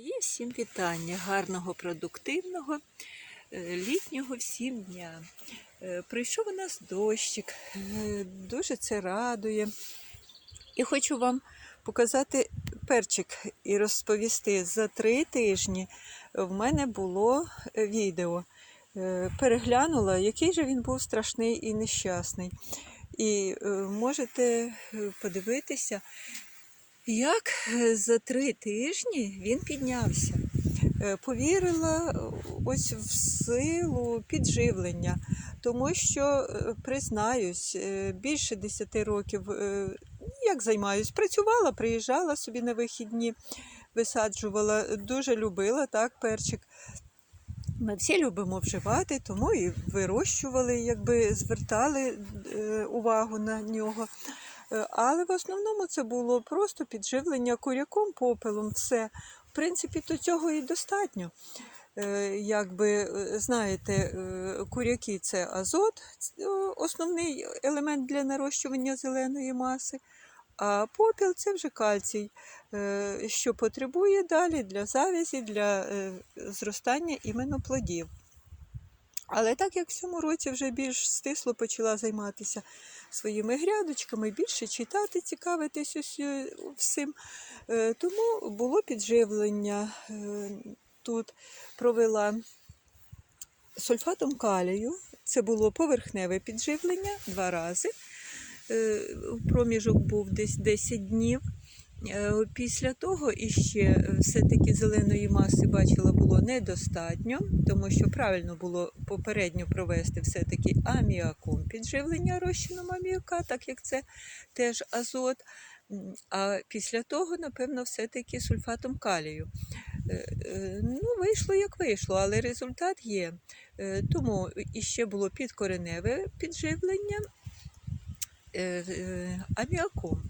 Мої всім вітання, гарного, продуктивного, е, літнього всім дня. Е, Прийшов у нас дощик, е, дуже це радує. І хочу вам показати перчик і розповісти. За три тижні в мене було відео. Переглянула, який же він був страшний і нещасний. І можете подивитися, як е, за три тижні він піднявся. Е, Повірила е, ось в силу підживлення, тому що, признаюсь, більше 10 років як займаюсь, працювала, приїжджала собі на вихідні, висаджувала, дуже любила так, перчик. Ми всі любимо вживати, тому і вирощували, якби звертали увагу на нього. Е, Але в основному це було просто підживлення куряком, попелом, все. В принципі, то цього і достатньо. Е, Якби, е, знаєте, куряки це азот, основний елемент для нарощування зеленої маси, а попіл це вже кальцій, що потребує далі для завязі, для зростання іменно плодів. Але так як в цьому році вже більш стисло почала займатися своїми грядочками, більше читати, цікавитись усі- всім, е, тому було підживлення. е, Тут провела сульфатом калію. Це було поверхневе підживлення два рази. Е, Проміжок був десь 10 днів. Е, Після того іще е, все-таки зеленої маси бачила було недостатньо, тому що правильно було попередньо провести все-таки аміаком підживлення розчином аміака, так як це теж азот. А після того, напевно, все-таки сульфатом калію. Е, Ну, вийшло як вийшло, але результат є. Тому іще було підкореневе підживлення аміаком,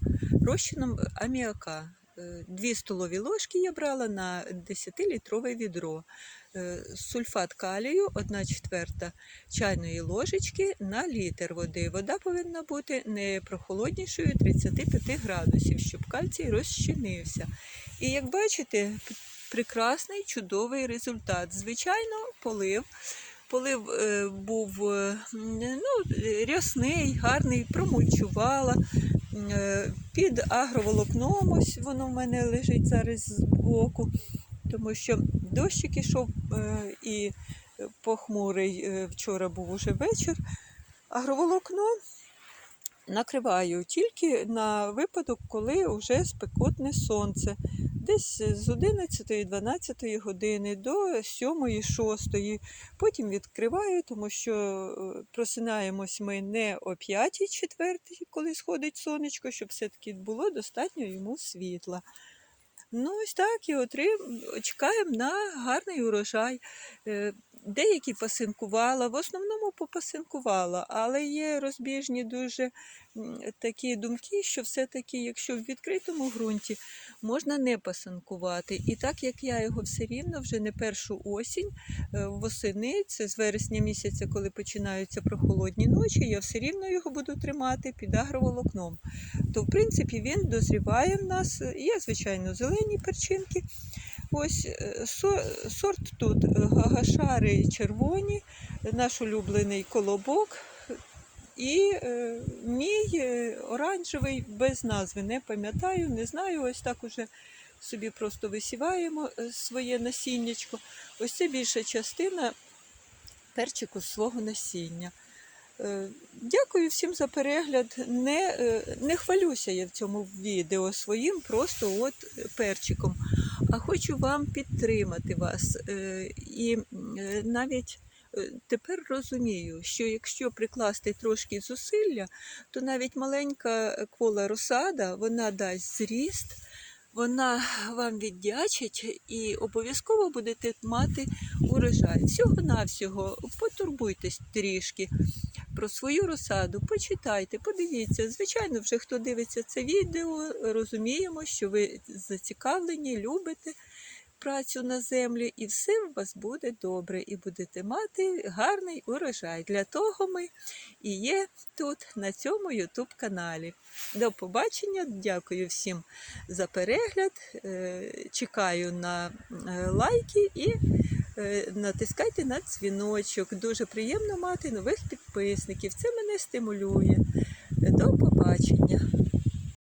розчином аміака. Е, Дві столові ложки я брала на 10-літрове відро. Е, Сульфат калію 1 четверта чайної ложечки на літр води. Вода повинна бути не прохолоднішою 35 градусів, щоб кальцій розчинився. І як бачите, прекрасний чудовий результат. Звичайно, полив. Полив е, був е, ну, рясний, гарний, промульчувала. Е, під агроволокном, ось воно в мене лежить зараз з боку, тому що дощик ішов і похмурий вчора був уже вечір. Агроволокно накриваю тільки на випадок, коли вже спекотне сонце. Десь з 11-12 години до 7-6. Потім відкриваю, тому що е, просинаємось ми не о 5-4, коли сходить сонечко, щоб все-таки було достатньо йому світла. Ну, ось так і отрим... чекаємо на гарний урожай. Е, Деякі пасинкувала, в основному попасинкувала, але є розбіжні дуже такі думки, що все-таки, якщо в відкритому ґрунті можна не пасинкувати. І так як я його все рівно вже не першу осінь, е, восени, це з вересня місяця, коли починаються прохолодні ночі, я все рівно його буду тримати під агроволокном. То, в принципі, він дозріває в нас. Є, звичайно, зелені перчинки. Ось е, сорт тут е, гагашари червоні, наш улюблений колобок. І е, мій е, оранжевий без назви не пам'ятаю, не знаю. Ось так уже собі просто висіваємо е, своє насіннячко. Ось це більша частина перчику з свого насіння. Е, Дякую всім за перегляд. Не, не хвалюся я в цьому відео своїм просто от перчиком, а хочу вам підтримати вас. І навіть е, тепер розумію, що якщо прикласти трошки зусилля, то навіть маленька квола розсада вона дасть зріст. Вона вам віддячить і обов'язково будете мати урожай. Всього-навсього потурбуйтесь трішки про свою розсаду, почитайте, подивіться. Звичайно, вже хто дивиться це відео, розуміємо, що ви зацікавлені, любите. Працю на землю, і все у вас буде добре, і будете мати гарний урожай. Для того ми і є тут, на цьому YouTube каналі. До побачення, дякую всім за перегляд. е, Чекаю на е, лайки і е, натискайте на дзвіночок. Дуже приємно мати нових підписників. Це мене стимулює. До побачення.